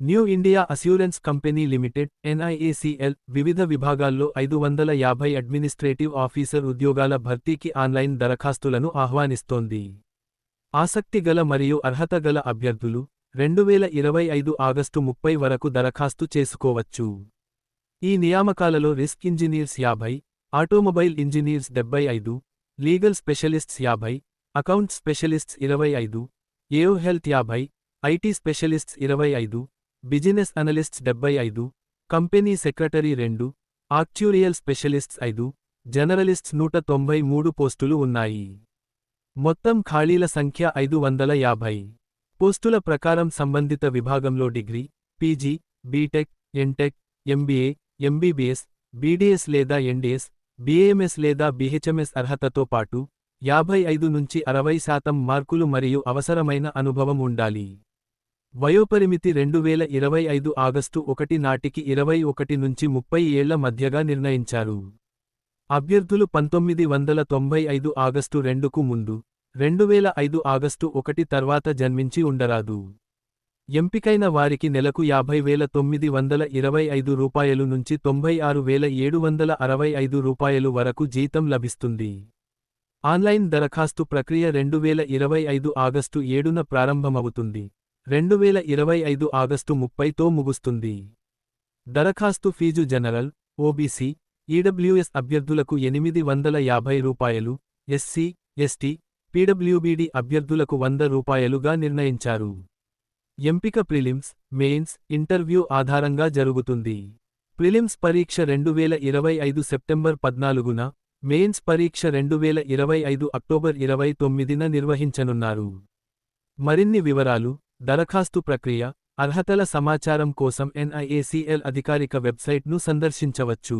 New India assurance company limited NIACL వివిధ విభాగాల్లో ఐదు వందల యాభై అడ్మినిస్ట్రేటివ్ ఆఫీసర్ ఉద్యోగాల భర్తీకి ఆన్లైన్ దరఖాస్తులను ఆహ్వానిస్తోంది. ఆసక్తిగల మరియు అర్హత గల అభ్యర్థులు రెండు వేల ఇరవై ఐదు ఆగస్టు ముప్పై వరకు దరఖాస్తు చేసుకోవచ్చు. ఈ నియామకాలలో రిస్క్ ఇంజనీర్స్ యాభై ఆటోమొబైల్ ఇంజనీర్స్ డెబ్బై ఐదు లీగల్ స్పెషలిస్ట్స్ యాభై అకౌంట్ స్పెషలిస్ట్స్ ఇరవై ఐదు ఏయో హెల్త్ యాభై ఐటీ స్పెషలిస్ట్స్ ఇరవై ఐదు బిజినెస్ అనలిస్ట్స్ డెబ్బై ఐదు కంపెనీ సెక్రటరీ రెండు ఆక్చ్యూరియల్ స్పెషలిస్ట్స్ ఐదు జనరలిస్ట్స్ నూట తొంభై మూడు పోస్టులు ఉన్నాయి. మొత్తం ఖాళీల సంఖ్య ఐదు వందల యాభై. పోస్టుల ప్రకారం సంబంధిత విభాగంలో degree PG BTech MTech MBA MBBS BDS లేదా ఎన్డీఎస్ బీఏఎంఎస్ లేదా బీహెచ్ఎంఎస్ అర్హతతో పాటు యాభై ఐదు నుంచి అరవై శాతం మార్కులు మరియు అవసరమైన అనుభవం ఉండాలి. వయోపరిమితి రెండు వేల ఇరవై ఐదు ఆగస్టు ఒకటి నాటికి ఇరవై ఒకటి నుంచి ముప్పై ఏళ్ళ మధ్యగా నిర్ణయించారు. అభ్యర్థులు పంతొమ్మిది వందల తొంభై ఐదు ఆగస్టు రెండుకు ముందు రెండు వేల ఐదు ఆగస్టు ఒకటి తర్వాత జన్మించి ఉండరాదు. ఎంపికైన వారికి నెలకు యాభై వేల తొమ్మిది వందల ఇరవై ఐదు రూపాయలు నుంచి తొంభై ఆరు వేల ఏడు వందల అరవై ఐదు రూపాయలు వరకు జీతం లభిస్తుంది. ఆన్లైన్ దరఖాస్తు ప్రక్రియ రెండు వేల ఇరవై ఐదు ఆగస్టు ఏడున ప్రారంభమవుతుంది. రెండు వేల ఇరవై ఐదు ఆగస్టు ముప్పైతో ముగుస్తుంది. దరఖాస్తు ఫీజు జనరల్ ఓబీసీ ఈడబ్ల్యూఎస్ అభ్యర్థులకు ఎనిమిది వందల యాభై రూపాయలు ఎస్సీ ఎస్టీ పీడబ్ల్యూబీడీ అభ్యర్థులకు వంద రూపాయలుగా నిర్ణయించారు. ఎంపిక ప్రిలిమ్స్ మెయిన్స్ ఇంటర్వ్యూ ఆధారంగా జరుగుతుంది. ప్రిలిమ్స్ పరీక్ష రెండు వేల ఇరవై ఐదు సెప్టెంబర్ పద్నాలుగున మెయిన్స్ పరీక్ష రెండు వేల ఇరవై ఐదు అక్టోబర్ ఇరవై తొమ్మిదిన నిర్వహించనున్నారు. మరిన్ని వివరాలు దరఖాస్తు ప్రక్రియ అర్హతల సమాచారం కోసం ఎన్ఐఏసీఎల్ అధికారిక వెబ్సైట్ను సందర్శించవచ్చు.